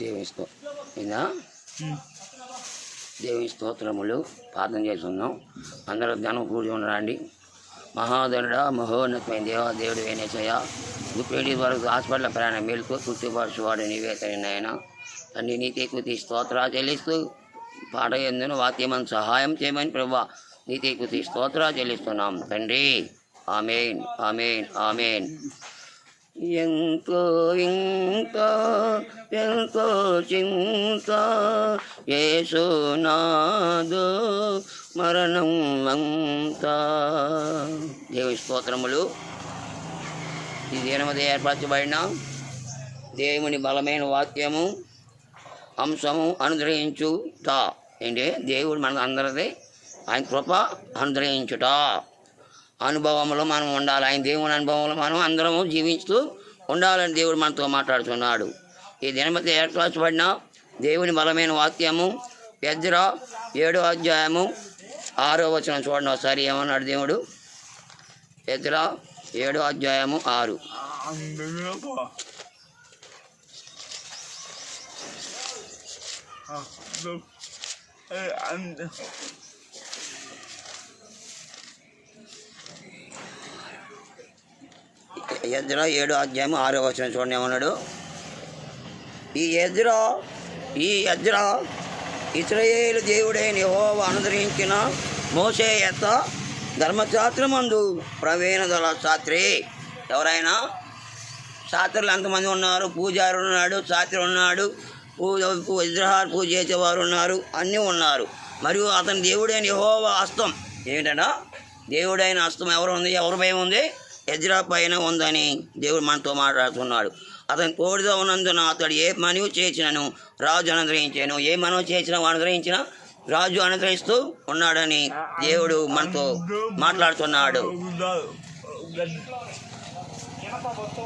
దేవుని స్తో ఇదా దేవుని స్తోత్రములు ప్రార్థన చేస్తున్నాం. అందరూ జ్ఞానం కూడి ఉండరండి మహాధనుడ మహోన్నతమైన దేవ దేవుడు వేనేచయ్య గుప్పేడి వరకు హాస్పిటల్ ప్రయాణం మేలుకు కుట్టుపరచువాడు నీవే తగినాయన తండ్రి నీతి కుతి స్తోత్రా చెల్లిస్తూ పాట ఎందును వాక్యమని సహాయం చేయమని ప్రభా నీతి కుతి స్తోత్రా చెల్లిస్తున్నాం. తండ్రి ఆమెన్ ఆమెన్ ఆమెన్. ఎంతో ఇంకా ఎంతో చింత యేసునాదు మరణం అంత దేవి స్తోత్రములు. ఈ దినమది ఏర్పరచబడిన దేవుని బలమైన వాక్యము అంశము అనుగ్రహించుట ఏంటి? దేవుడు మన అందరిది. ఆయన కృప అనుగ్రహించుట. అనుభవంలో మనం ఉండాలి. ఆయన దేవుని అనుభవంలో మనం అందరము జీవిస్తూ ఉండాలని దేవుడు మనతో మాట్లాడుతున్నాడు. ఈ దినమతి ఏర్పరచబడిన దేవుని బలమైన వాక్యము పెద్దర ఏడో అధ్యాయము ఆరో వచనం చూడండి ఒకసారి ఏమన్నాడు దేవుడు? పెద్దర ఏడో అధ్యాయము ఆరు. అందులో ఎద్ర ఏడో అధ్యాయం ఆరో వచనం చూడండి ఏమన్నాడు? ఈ ఎజ్రా ఈ ఎజ్రా ఇస్రాయేలు దేవుడైన యహోవ అనుసరించిన మోసే యొక్క ధర్మశాస్త్రమందు ప్రవీణ దళ శాస్త్రి. ఎవరైనా శాస్త్రులు ఎంతమంది ఉన్నారు? పూజారు ఉన్నాడు శాస్త్రి ఉన్నాడు పూజ విగ్రహాలు పూజ చేసేవారు ఉన్నారు అన్నీ ఉన్నారు. మరియు అతని దేవుడైన యహోవ హస్తం ఏమిటంట దేవుడైన హస్తం ఎవరు ఉంది? ఎవరి భయం ఉంది? ఎజ్రా పైన ఉందని దేవుడు మనతో మాట్లాడుతున్నాడు. అతని కోడితో ఉన్నందున అతడు ఏ మనవి చేసినను రాజు అనుగ్రహించాను. ఏ మనవి చేసినా అనుగ్రహించిన రాజు అనుగ్రహిస్తూ ఉన్నాడని దేవుడు మనతో మాట్లాడుతున్నాడు.